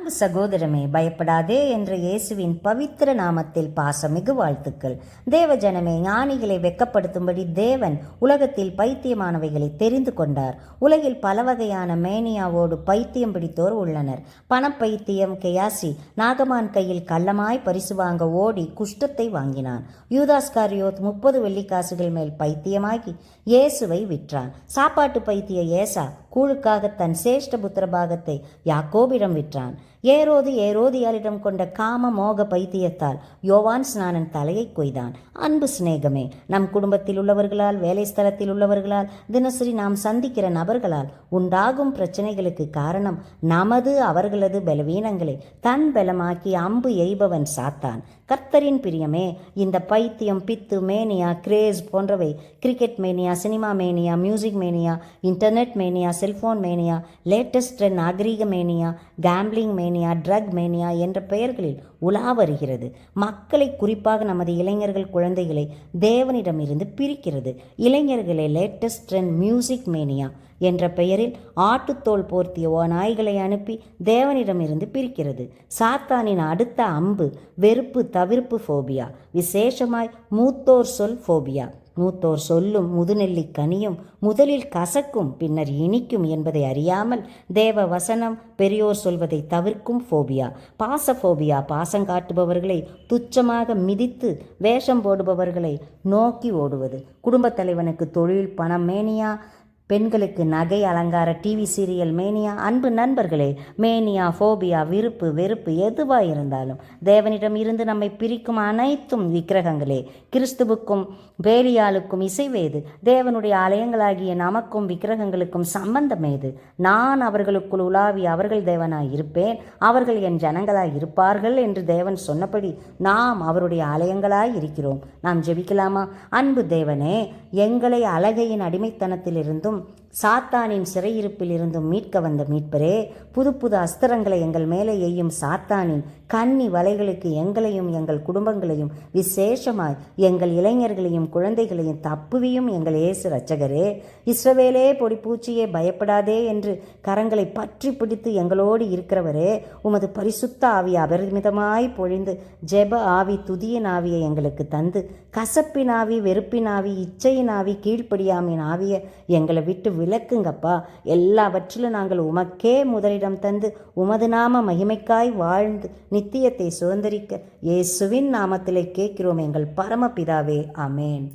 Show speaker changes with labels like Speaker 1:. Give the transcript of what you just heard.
Speaker 1: அன்பு சகோதரமே பயப்படாதே என்ற இயேசுவின் பவித்திர நாமத்தில் பாசமிகு வாழ்த்துக்கள். தேவஜனமே ஞானிகளை வெக்கப்படுத்தும்படி தேவன் உலகத்தில் பைத்தியமானவைகளை தெரிந்து கொண்டார். உலகில் பல வகையான மேனியாவோடு பைத்தியம் பிடித்தோர் உள்ளனர். பணப்பைத்தியம் கெயாசி நாகமான் கையில் கள்ளமாய் பரிசு வாங்க ஓடி குஷ்டத்தை வாங்கினான். யூதாஸ்காரியோத் முப்பது வெள்ளிக்காசுகள் மேல் பைத்தியமாகி இயேசுவை விற்றான். சாப்பாட்டு பைத்திய ஏசா கூழுக்காக தன் சேஷ்ட புத்திர பாகத்தை யாக்கோபிடம் விற்றான். ஏரோது ஏரோதியாளிடம் கொண்ட காம மோக பைத்தியத்தால் யோவான் ஸ்நானன் தலையை கொய்தான். அன்பு சிநேகமே நம் குடும்பத்தில் உள்ளவர்களால் வேலை ஸ்தலத்தில் உள்ளவர்களால் தினசரி நாம் சந்திக்கிற நபர்களால் உண்டாகும் பிரச்சனைகளுக்கு காரணம் நமது அவர்களது பலவீனங்களை தன் பலமாக்கி அம்பு எய்பவன் சாத்தான். கர்த்தரின் பிரியமே இந்த பைத்தியம் பித்து மேனியா கிரேஸ் போன்றவை cricket mania cinema mania music mania internet mania cellphone mania latest நாகரீக mania gambling mania drug mania என்ற பெயர்களில் உலா வருகிறது. மக்களை குறிப்பாக நமது இளைஞர்கள் குழந்தைகளை தேவனிடமிருந்து பிரிக்கிறது. இளைஞர்களை லேட்டஸ்ட் ட்ரெண்ட் மியூசிக் மேனியா என்ற பெயரில் ஆட்டுத்தோல் போர்த்திய ஓ நாய்களை அனுப்பி தேவனிடமிருந்து பிரிக்கிறது. சாத்தானின் அடுத்த அம்பு வெறுப்பு தவிர்ப்பு ஃபோபியா விசேஷமாய் மூத்தோர் சொல் ஃபோபியா. மூத்தோர் சொல்லும் முதுநெல்லி கனியும் முதலில் கசக்கும் பின்னர் இனிக்கும் என்பதை அறியாமல் தேவ வசனம் பெரியோர் சொல்வதை தவிர்க்கும் ஃபோபியா. பாசஃபோபியா பாசம் காட்டுபவர்களை துச்சமாக மிதித்து வேஷம் போடுபவர்களை நோக்கி ஓடுவது. குடும்பத் தலைவனுக்கு தொழில் பணம் மேனியா பெண்களுக்கு நகை அலங்கார டிவி சீரியல் மேனியா அன்பு நண்பர்களே மேனியா ஃபோபியா விருப்பு வெறுப்பு எதுவாக இருந்தாலும் தேவனிடம் இருந்து நம்மை பிரிக்கும் அனைத்தும் விக்கிரகங்களே. கிறிஸ்துவுக்கும் வேலியாளுக்கும் இசைவேது தேவனுடைய ஆலயங்களாகிய நமக்கும் விக்கிரகங்களுக்கும் சம்பந்தம் ஏது? நான் அவர்களுக்குள் உலாவி அவர்கள் தேவனாய் இருப்பேன் அவர்கள் என் ஜனங்களாய் இருப்பார்கள் என்று தேவன் சொன்னபடி நாம் அவருடைய ஆலயங்களாய் இருக்கிறோம். நாம் ஜெபிக்கலாமா? அன்பு தேவனே எங்களை அழகையின் அடிமைத்தனத்திலிருந்தும் சாத்தானின் சிறையிருப்பில் இருந்தும் மீட்க வந்த மீட்பரே புது புது அஸ்திரங்களை எங்கள் மேலே எய்யும் சாத்தானின் கன்னி வலைகளுக்கு எங்களையும் எங்கள் குடும்பங்களையும் விசேஷமாய் எங்கள் இளைஞர்களையும் குழந்தைகளையும் தப்புவியும் எங்கள் இயேசு ரச்சகரே இஸ்ரவேலே பொடி பூச்சியே பயப்படாதே என்று கரங்களை பற்றி பிடித்து எங்களோடு இருக்கிறவரே உமது பரிசுத்த ஆவி அபரிமிதமாய் பொழிந்து ஜெப ஆவி துதியின் ஆவியை எங்களுக்கு தந்து கசப்பின் ஆவி வெறுப்பின் ஆவி இச்சையின் ஆவி கீழ்ப்படியாமின் ஆவியை எங்களை விட்டு விலக்குங்கப்பா. எல்லாவற்றிலும் நாங்கள் உமக்கே முதலிடம் தந்து உமது நாம மகிமைக்காய் வாழ்ந்து நித்தியத்தை சுதந்திரிக்க இயேசுவின் நாமத்திலே கேட்கிறோம் எங்கள் பரமபிதாவே. அமேன்